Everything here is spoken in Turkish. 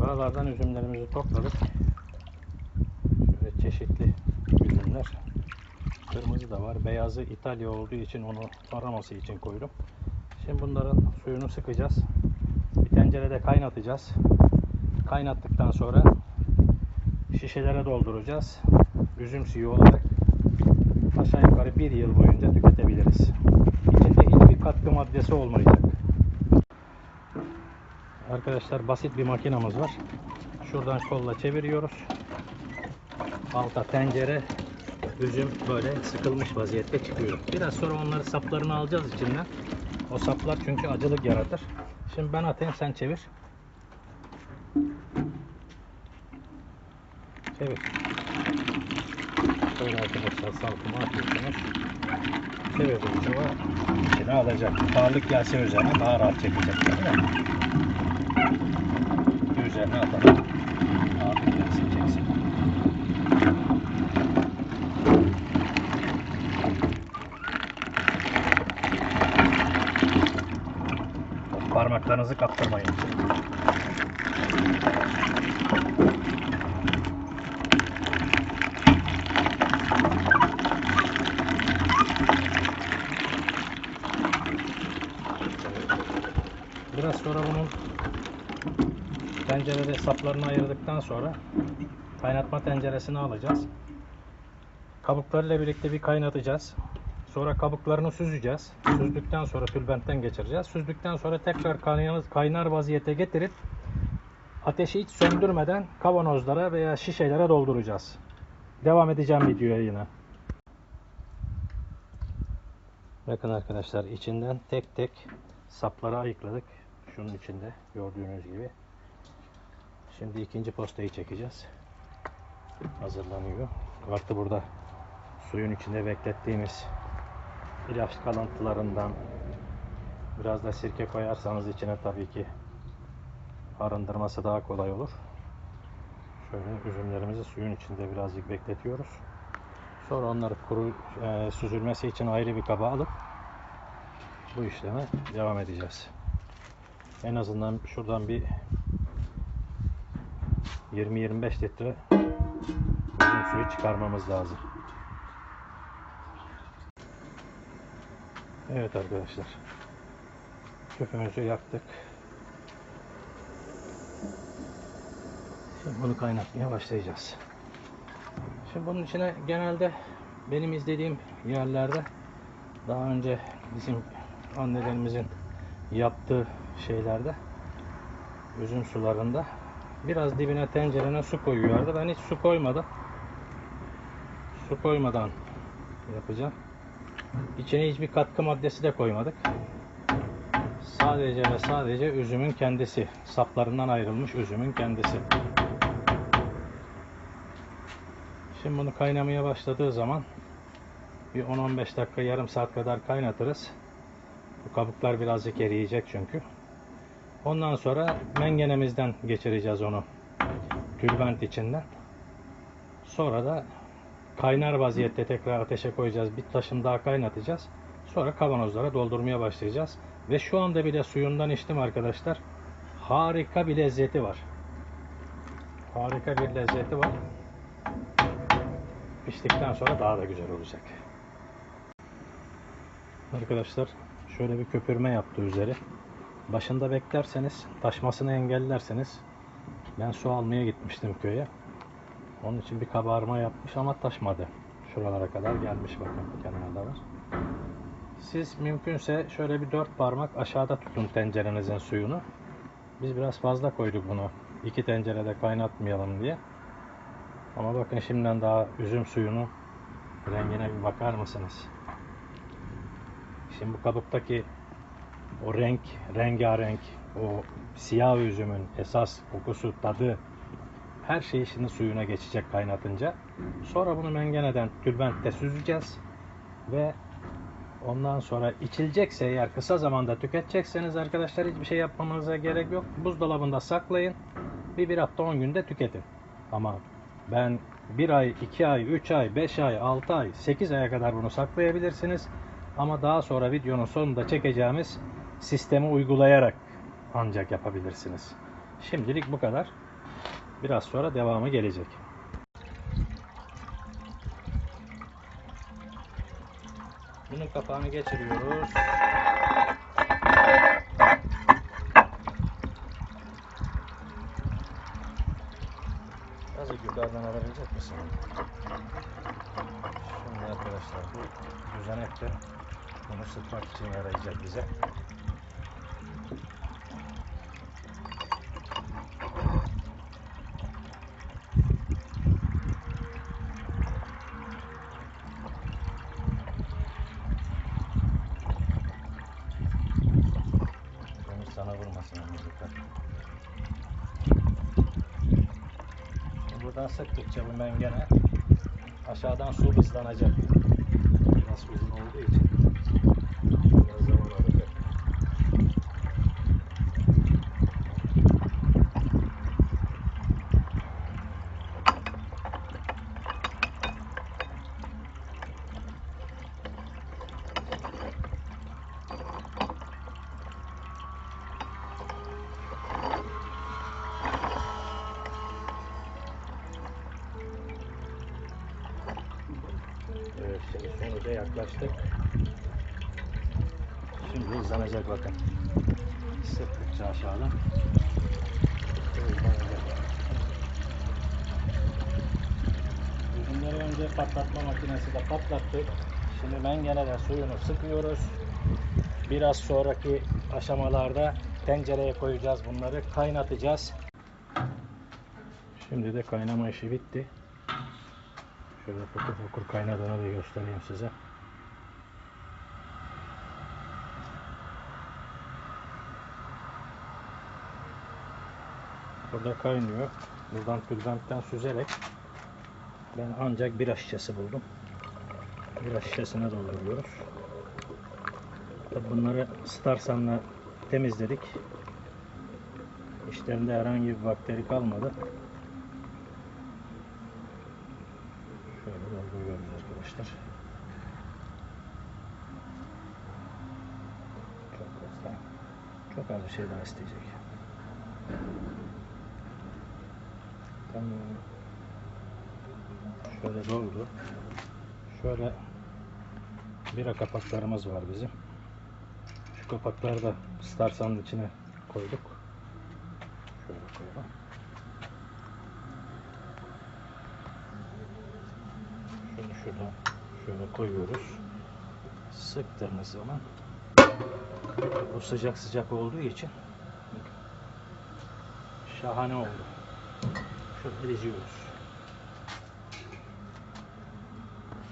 Buralardan üzümlerimizi topladık. Şöyle çeşitli üzümler. Kırmızı da var. Beyazı İtalya olduğu için onu araması için koydum. Şimdi bunların suyunu sıkacağız. Bir tencerede kaynatacağız. Kaynattıktan sonra şişelere dolduracağız. Üzüm suyu olarak aşağı yukarı bir yıl boyunca tüketebiliriz. İçinde hiçbir katkı maddesi olmayacak. Arkadaşlar basit bir makinamız var. Şuradan kolla çeviriyoruz. Alta tencere, üzüm böyle sıkılmış vaziyette çıkıyor. Biraz sonra onları saplarını alacağız içinden. O saplar çünkü acılık yaratır. Şimdi ben atayım sen çevir. Çevir. Böyle arkadaşlar salkımı atıyorsunuz. Çevirdiğiniz zaman içine alacak. Ağırlık gelse üzerine daha rahat çekecek. Değil mi? Üzerine atalım. Ağırlık gelsin çeksin. Parmaklarınızı kaptırmayın. Biraz sonra bunun tencerede saplarını ayırdıktan sonra kaynatma tenceresine alacağız. Kabuklarıyla birlikte bir kaynatacağız. Sonra kabuklarını süzeceğiz. Süzdükten sonra tülbentten geçireceğiz. Süzdükten sonra tekrar kaynar vaziyete getirip ateşi hiç söndürmeden kavanozlara veya şişelere dolduracağız. Devam edeceğim videoya yine. Bakın arkadaşlar içinden tek tek sapları ayıkladık. Şunun içinde gördüğünüz gibi. Şimdi ikinci postayı çekeceğiz. Hazırlanıyor. Artı burada suyun içinde beklettiğimiz ilaç kalıntılarından biraz da sirke koyarsanız içine tabii ki arındırması daha kolay olur. Şöyle üzümlerimizi suyun içinde birazcık bekletiyoruz. Sonra onları kuru e, süzülmesi için ayrı bir kaba alıp bu işleme devam edeceğiz. En azından şuradan bir 20-25 litre üzüm suyu çıkarmamız lazım. Evet arkadaşlar. Köpüğümüzü yaktık. Şimdi bunu kaynatmaya başlayacağız. Şimdi bunun içine genelde benim izlediğim yerlerde daha önce bizim annelerimizin yaptığı şeylerde üzüm sularında biraz dibine tencerene su koyuyorlardı. Ben hiç su koymadım. Su koymadan yapacağım. İçine hiçbir katkı maddesi de koymadık. Sadece ve sadece üzümün kendisi. Saplarından ayrılmış üzümün kendisi. Şimdi bunu kaynamaya başladığı zaman bir 10-15 dakika yarım saat kadar kaynatırız. Bu kabuklar birazcık eriyecek çünkü. Ondan sonra mengenemizden geçireceğiz onu. Tülbent içinden. Sonra da kaynar vaziyette tekrar ateşe koyacağız. Bir taşım daha kaynatacağız. Sonra kavanozlara doldurmaya başlayacağız. Ve şu anda bile suyundan içtim arkadaşlar. Harika bir lezzeti var. Harika bir lezzeti var. Piştikten sonra daha da güzel olacak. Arkadaşlar şöyle bir köpürme yaptı üzeri. Başında beklerseniz, taşmasını engellerseniz ben su almaya gitmiştim köye. Onun için bir kabarma yapmış ama taşmadı. Şuralara kadar gelmiş bakın kenarda var. Siz mümkünse şöyle bir dört parmak aşağıda tutun tencerenizin suyunu. Biz biraz fazla koyduk bunu. İki tencerede kaynatmayalım diye. Ama bakın şimdiden daha üzüm suyunu rengine bir bakar mısınız? Şimdi bu kabuktaki o renk, rengarenk, o siyah üzümün esas kokusu, tadı her şey şimdi suyuna geçecek kaynatınca. Sonra bunu mengeneden tülbentte süzeceğiz ve ondan sonra içilecekse eğer kısa zamanda tüketecekseniz arkadaşlar hiçbir şey yapmanıza gerek yok. Buzdolabında saklayın. Bir bir hafta 10 günde tüketin. Ama ben 1 ay, 2 ay, 3 ay, 5 ay, 6 ay, 8 aya kadar bunu saklayabilirsiniz. Ama daha sonra videonun sonunda çekeceğimiz sistemi uygulayarak ancak yapabilirsiniz. Şimdilik bu kadar. Biraz sonra devamı gelecek. Bunun kapağını geçiriyoruz. Azıcık yukarıdan alabilecek misin? Şimdi arkadaşlar bu düzenek de bunu sıkmak için yarayacak bize. Buradan sıktıkça bu mengene aşağıdan su hızlanacak. Biraz uzun olduğu için Evet sonuca yaklaştık. Şimdi hızlanacak bakın. Sıktıkça. Hızlanacak. Ürünleri önce patlatma makinesi de patlattık. Şimdi mengeneden suyunu sıkıyoruz. Biraz sonraki aşamalarda tencereye koyacağız bunları. Kaynatacağız. Şimdi de kaynama işi bitti. Şöyle fokur fokur kaynadığını da göstereyim size. Burada kaynıyor. Buradan tülbentten süzerek ben ancak bira şişesi buldum. Bira şişesine dolduruyoruz. Bunları Starsan'la temizledik. İçlerinde herhangi bir bakteri kalmadı. Şöyle dolduruyoruz arkadaşlar. Çok az daha. Çok az bir şey daha isteyecek. Tamam. Şöyle doldu. Şöyle bira kapaklarımız var bizim. Şu kapakları da Starsan'ın içine koyduk. Şöyle koyalım. Şuradan şöyle koyuyoruz. Sıktığımız zaman bu sıcak sıcak olduğu için şahane oldu. Şöyle diziyoruz.